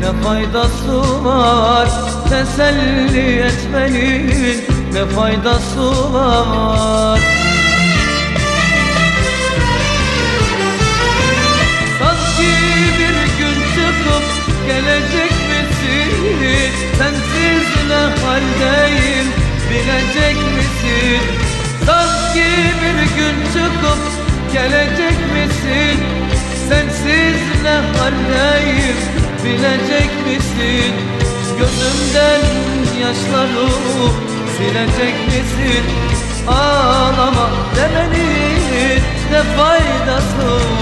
ne faydası var Teselli etmenin ne faydası var Sanki bir gün çıkıp gelecek misin? Sensiz ne haldeyim bilecek misin? Sanki bir gün çıkıp gelecek misin? Sensiz ne haldeyim bilecek misin? Gözümden yaşları silecek misin? Ağlama demenin ne faydası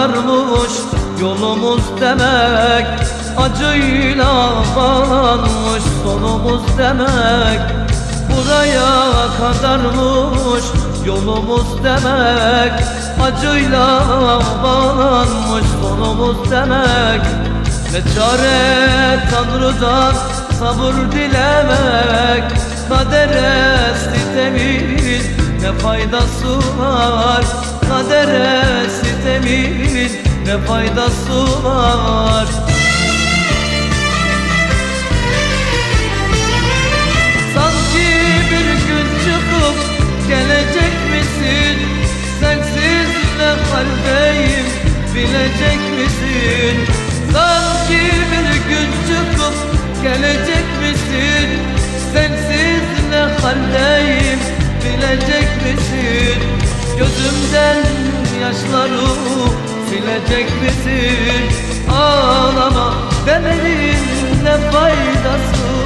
kadarmış yolumuz demek Acıyla bağlanmış sonumuz demek. Buraya kadarmış yolumuz demek Acıyla bağlanmış sonumuz demek. Ne çare Tanrı'dan sabır dilemek Kadere sitemin ne faydası var Kadere sitemin ne faydası var Sanki bir gün çıkıp gelecek misin? Sensiz ne haldeyim bilecek misin? Sanki bir gün çıkıp gelecek misin? Sensiz ne haldeyim bilecek misin? Gözümden yaşları silecek misin? Ağlama demenin ne faydası?